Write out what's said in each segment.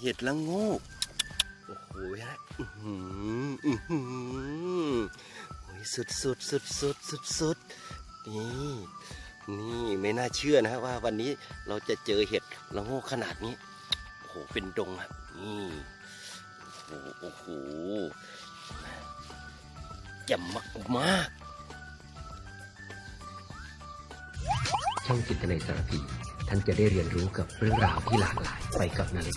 เห็ดละโงกโอ้โหฮะอื้อหืออื้อหือโอ้ยสุดสุดสุดสุดสุดสุดนี่นี่ไม่น่าเชื่อนะว่าวันนี้เราจะเจอเห็ดละโงกขนาดนี้โอ้โหเป็นดงครับนี่โอ้โหโอ้โหแจ่มมากมากช่องจิตในสารพีท่านจะได้เรียนรู้กับเรื่องราวที่หลากหลายไปกับนาเล็ก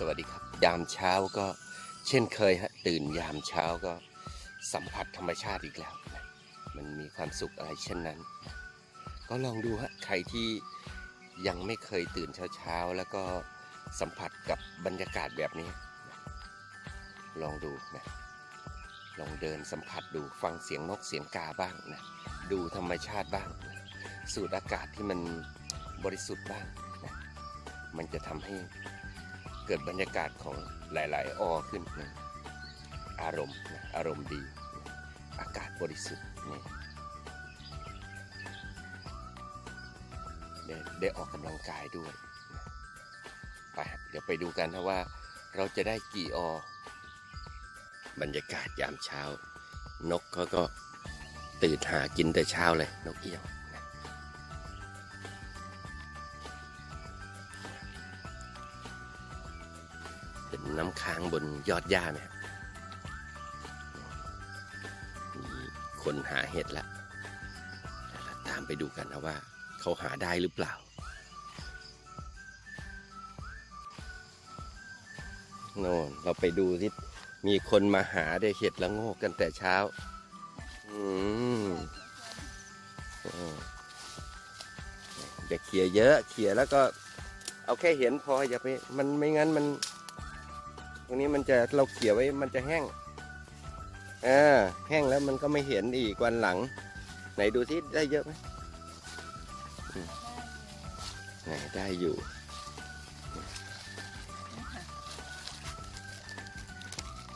สวัสดีครับ ยามเช้าก็เช่นเคยฮะตื่นยามเช้าก็สัมผัสธรรมชาติอีกแล้ว มันมีความสุขอะไรเช่นนั้น ก็ลองดูฮะใครที่ยังไม่เคยตื่นเช้าๆ แล้วก็สัมผัสกับบรรยากาศแบบนี้ ลองดูนะลองเดินสัมผัสดูฟังเสียงนกเสียงกาบ้างนะดูธรรมชาติบ้างนะสูดอากาศที่มันบริสุทธิ์บ้างนะมันจะทำให้ เกิดบรรยากาศของหลาย ๆ ออขึ้นนะอารมณ์นะอารมณ์ดี อากาศบริสุทธิ์นี่ได้ได้ออกกำลังกายด้วยไปเดี๋ยวไปดูกันนะว่า เราจะได้กี่อบรรยากาศยามเช้า นกเขาก็ตื่นหากินแต่เช้าเลย นกเอี้ยว น้ำค้างบนยอดหญ้าไหมครับมีคนหาเห็ดแล้วตามไปดูกันนะว่าเขาหาได้หรือเปล่าโน่นเราไปดูที่มีคนมาหาได้เห็ดละโงกกันแต่เช้า อืมอืมอย่าเขี่ยเยอะเขี่ยแล้วก็เอาแค่เห็นพออย่าไปมันไม่งั้นมัน ตรงนี้มันจะเราเขี่ยไว้มันจะแห้งอ่าแห้งแล้วมันก็ไม่เห็นอีกวันหลัง ไหนดูที่ได้เยอะไหมไหนได้อยู่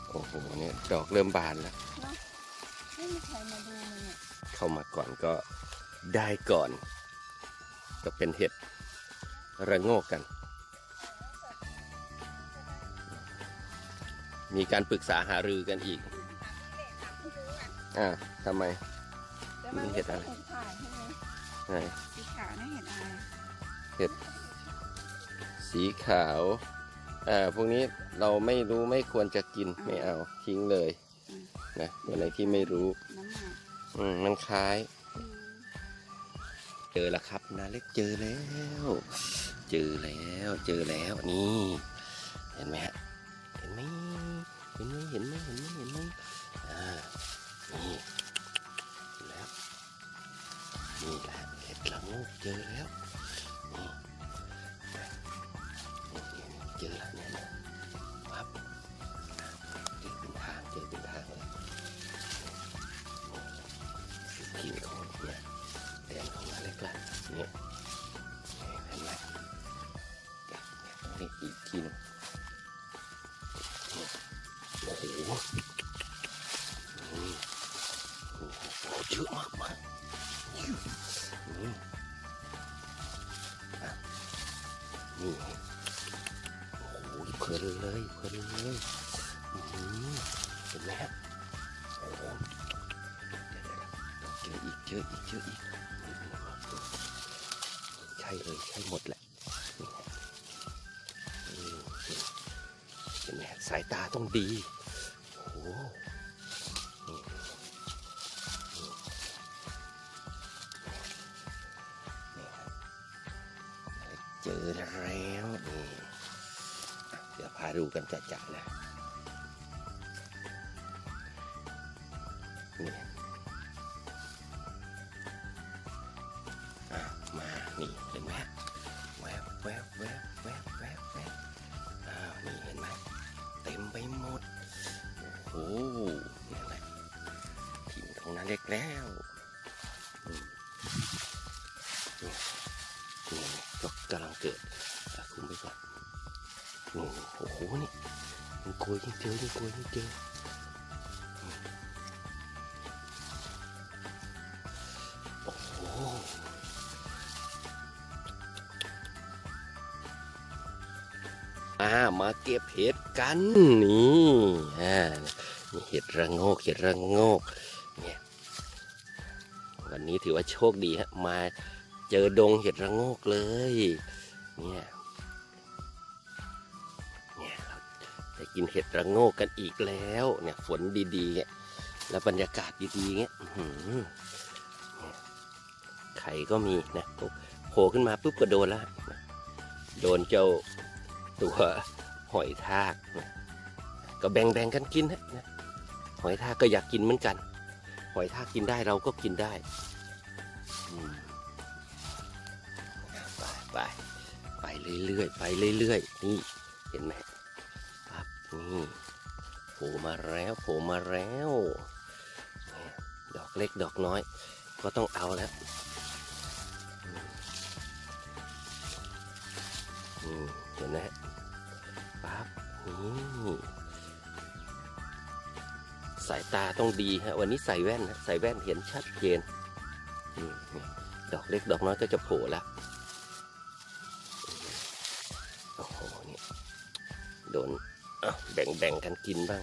โอ้โหเนี่ยดอกเริ่มบานแล้วไม่มีใครมาดูมันเนี่ยเข้ามาก่อนก็ได้ก่อน ก็เป็นเห็ดระโงกกัน มีการปรึกษาหารือกันอีก อ่าทำไมแต่มันนี่เห็ดอะไรเห็ดขาวใช่ไหมไหนสีขาวนี่เห็ดอะไรสีขาว อ่า พวกนี้เราไม่รู้ไม่ควรจะกินไม่เอาทิ้งเลยนะตัวไหนที่ไม่รู้ น้ำหนักอืมมันคล้าย อืมเจอแล้วครับนาเล็กเจอแล้ว เจอแล้ว เจอแล้วนี่ เห็นไหมฮะเห็น ไหมเห็นไหมเห็นไหมเห็นไหมเห็นไหมอ่านี่แล้วนี่แหละเห็ดละงกเจอแล้วนี่นี่นี่เจอแล้วเนี่ยนะปั๊บเจอเป็นทางเจอเป็นทางเลยกินของเนี่ยเดินเข้ามาเล็กละเนี่ยเห็นไหมนี่อีกทีนึง นไหมฮะโอ้โหเดี๋ยวเจออีกเจออีกเจออีกใช่เลยใช่หมดแหละเห็นไหมสายตาต้องดีโอ้โหเจอแล้วนี่เดี๋ยวพาดูกันจัดๆนะ นี่มานี่เห็นไหมแวบแวบแวบแวบแวบแวบอ้าวนี่เห็นไหมเต็มไปหมดโอ้โหนี่แหละถิ่นของนาเล็กแล้วนี่นี่ก็กำลังเกิดอะคุมไปก่อนโอ้โหนี่มันโกยยิ่งเจอยิ่งโกยยิ่งเจอ มาเก็บเห็ดกันนี่อ่าเห็ดระโงกเห็ดระโงกเนี่ยวันนี้ถือว่าโชคดีฮะมาเจอดงเห็ดระโงกเลยเนี่ยเนี่ยเราได้กินเห็ดระโงกกันอีกแล้วเนี่ยฝนดีๆเนี่ยแล้วบรรยากาศดีๆเงี้ยอื้อหือเนี่ยไข่ก็มีนะโผล่ขึ้นมาปุ๊บก็โดนละโดนเจ้า ตัวหอยทากนะก็แบ่งๆกันกินฮะนะหอยทากก็อยากกินเหมือนกัน หอยทากกินได้เราก็กินได้ไปไปไปเรื่อยๆไปเรื่อยๆนี่เห็นไหมครับนี่โผล่มาแล้วโผล่มาแล้วดอกเล็กดอกน้อย ก็ต้องเอาแล้วเห็นไหม ปั๊บสายตาต้องดีฮะ วันนี้ใส่แว่นฮะใส่แว่นเห็นชัดเจนดอกเล็กดอกน้อยก็จะโผล่แล้วโอ้โหนี่โดนแบ่งแบ่งกันกินบ้าง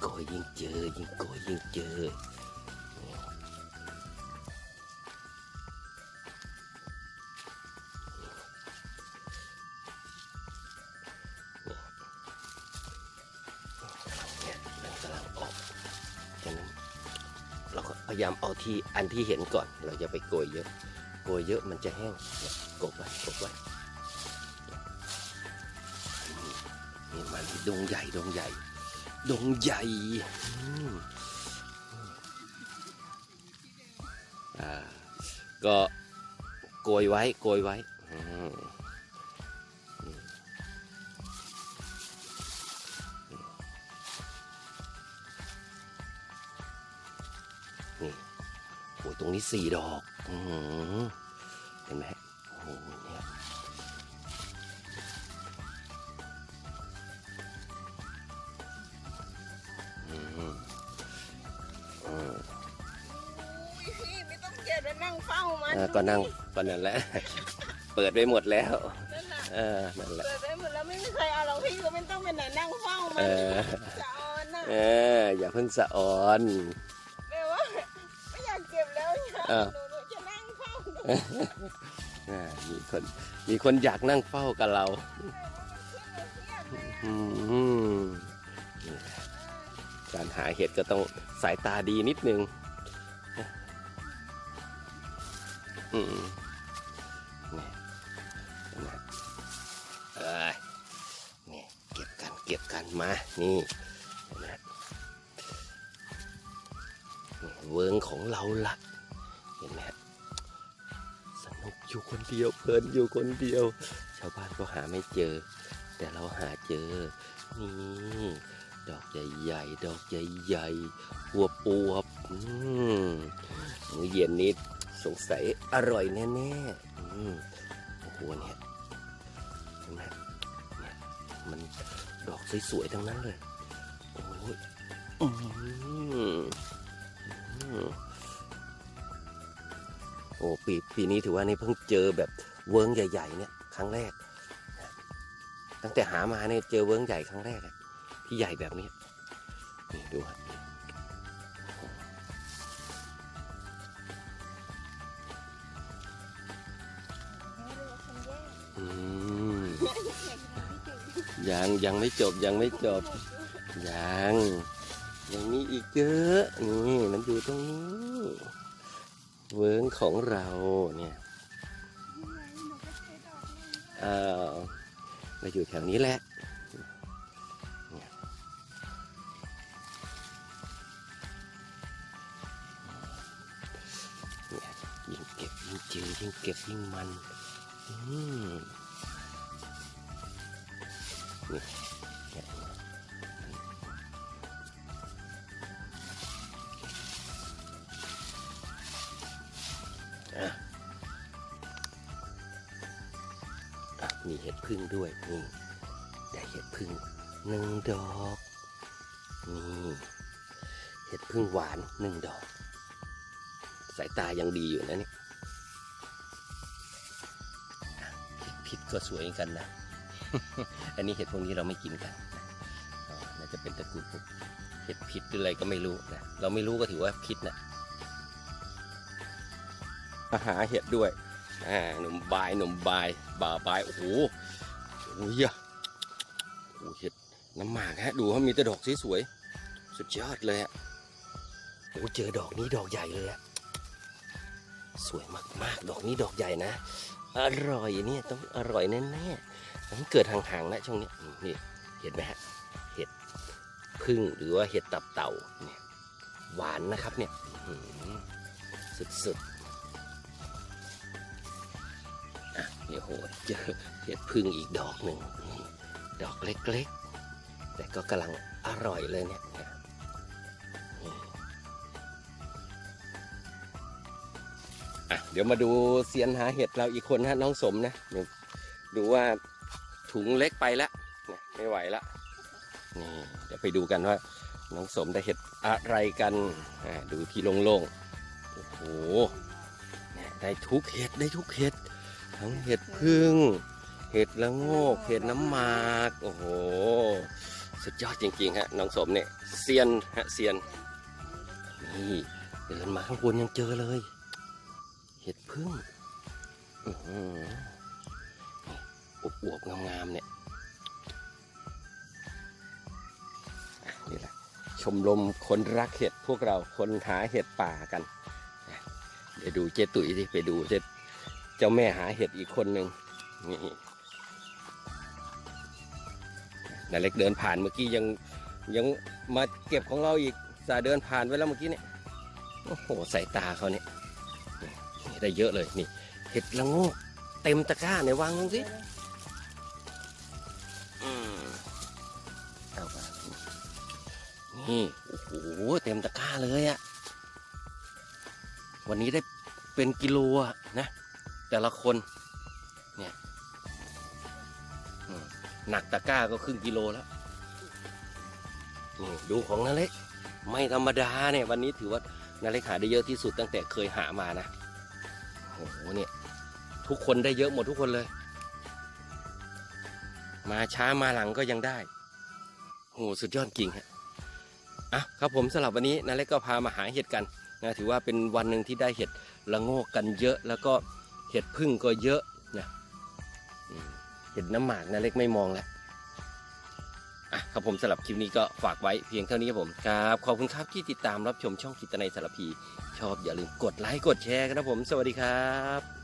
โกยยิ่งเจอ ยิ่งโกยยิ่งเจอเนี่ยมันกำลังออกฉะนั้นเราก็พยายามเอาที่อันที่เห็นก่อน เราจะไปโกยเยอะ โกยเยอะมันจะแห้งกบไว้กบไว้นี่มันดงใหญ่ดงใหญ่ ดงใหญ่อ่าก็โกยไว้โกยไว้นี่โอ้ยตรงนี้สี่ดอก อื ก็นั่งก็นั่นแหละ เปิดไปหมดแล้วนั่นน่ะเออนั่นแหละเปิดได้หมดแล้วไม่มีใครเอาหรอกพี่ก็ไม่ต้องเป็นไหนนั่งเฝ้ามัเอนอจะออนน่ะเออ อย่าเพิ่งสะออนแม่ว่าไม่อยากเก็บแล้วเนี่ยอ้าวหนูหนูจะนั่งเฝ้าหนูอ่ามีคน มีคนอยากนั่งเฝ้ากับเราอืมนี่แหละการหาเห็ดก็ต้องสายตาดีนิดนึง อืมนี่เห็นไหมเอ้ยนี่เก็บกันเก็บกันมา นี่เห็นไหมนี่เวิงของเราละเห็นไหมสนุกอยู่คนเดียวเพลินอยู่คนเดียว ชาวบ้านก็หาไม่เจอ แต่เราหาเจอ นี่ ดอกใหญ่ๆดอกใหญ่ๆหัวปวบอืมมื้อเย็นนี้ สงสัยอร่อยแน่ๆอืมโอ้โหเนี่ยเห็นไหมเนี่ยมันดอกสวยๆทั้งนั้นเลยโอ้ยอืมอืมโอ้ปีปีนี้ถือว่านี่เพิ่งเจอแบบเวิร์งใหญ่ ๆ เนี่ย ครั้งแรก ตั้งแต่หามาเนี่ยเจอเวิร์งใหญ่ครั้งแรกอะที่ใหญ่แบบนี้นี่ดูฮะ ยังไม่จบยังไม่จบ ยังยังมีอีกเยอะนี่มันอยู่ตรงนี้เวิร์งของเราเนี่ยอ้าวมาอยู่แถวนี้แหละยิ่งเก็บยิ่งเจอยิ่งเก็บยิ่งมัน อืม พึ่งด้วยนี่ได้เห็ดพึ่งหนึ่งดอกนี่เห็ดพึ่งหวานหนึ่งดอก สายตายังดีอยู่นะเนี่ยอะพิษก็สวยกันนะ อันนี้เห็ดพวกนี้เราไม่กินกันน่าจะเป็นตระกูลพวกเห็ดพิษหรืออะไรก็ไม่รู้นะเราไม่รู้ก็ถือว่าพิษนะมาหาเห็ดด้วยหนุ่มบายหนุ่มบายบ่าบายโอ้โห โอ้ยโอ้เห็ดน้ำหมากฮะ ดูเขามีแต่ดอกสวยๆสุดยอดเลยอะโอ้เจอดอกนี้ดอกใหญ่เลยอะสวยมากๆ ดอกนี้ดอกใหญ่นะ อร่อยเนี่ยต้องอร่อยแน่ๆต้องเกิดห่างๆนะช่วงนี้นี่เห็นไหมฮะเห็ดพึ่งหรือว่าเห็ดตับเต่าเนี่ยหวานนะครับเนี่ยสุดๆ เดี๋ยวโหเจอเห็ดพึ่งอีกดอกหนึ่งดอกเล็กๆ แต่ก็กำลังอร่อยเลยเนี่ยเนี่ยนี่อะเดี๋ยวมาดูเซียนหาเห็ดเราอีกคนฮะน้องสมนะดูว่าถุงเล็กไปแล้วไม่ไหวละนี่เดี๋ยวไปดูกันว่า น้องสมได้เห็ดอะไรกันดูที่โล่งๆโอ้โหได้ทุกเห็ดได้ทุกเห็ด ทั้งเห็ดพึ่ง เห็ดละโงก เห็ดน้ำหมาก โอ้โห สุดยอดจริงๆฮะน้องสมเนี่ยเซียนฮะเซียน นี่เดินมาข้างบนยังเจอเลย เห็ดพึ่งอืออวบๆงามๆเนี่ยนี่แหละชมรมคนรักเห็ดพวกเราคนหาเห็ดป่ากัน เดี๋ยวดูเจ๊ตุ๋ยดิไปดูเจ๊ เจ้าแม่หาเห็ดอีกคนหนึ่งนี่นาเล็กเดินผ่านเมื่อกี้ยังยังมาเก็บของเราอีกสาเดินผ่านไปแล้วเมื่อกี้เนี่ยโอ้โหสายตาเขาเนี่ยได้เยอะเลยนี่ เห็ดละโงกเต็มตะกร้าเนี่ยวางลงสิเอาไปนี่โอ้โหเต็มตะกร้าเลยอะวันนี้ได้เป็นกิโลอะนะ แต่ละคนเนี่ยหนักตะกร้าก็ครึ่งกิโลแล้วนี่ดูของนาเล็กไม่ธรรมดาเนี่ยวันนี้ถือว่านาเล็กหาได้เยอะที่สุดตั้งแต่เคยหามานะโอ้โหเนี่ยทุกคนได้เยอะหมดทุกคนเลย มาช้ามาหลังก็ยังได้โอ้โหสุดยอดจริงฮะอะครับผมสำหรับวันนี้นาเล็กก็พามาหาเห็ดกันนะถือว่าเป็นวันหนึ่งที่ได้เห็ดละโงกกันเยอะแล้วก็ เห็ดพึ่งก็เยอะนะเห็ดน้ำหมากนะเล็กไม่มองแล้วอะครับผมสำหรับคลิปนี้ก็ฝากไว้เพียงเท่านี้ครับผมครับขอบคุณครับที่ติดตามรับชมช่องกิตนายสารพี ชอบอย่าลืมกดไลค์กดแชร์กันนะผม สวัสดีครับ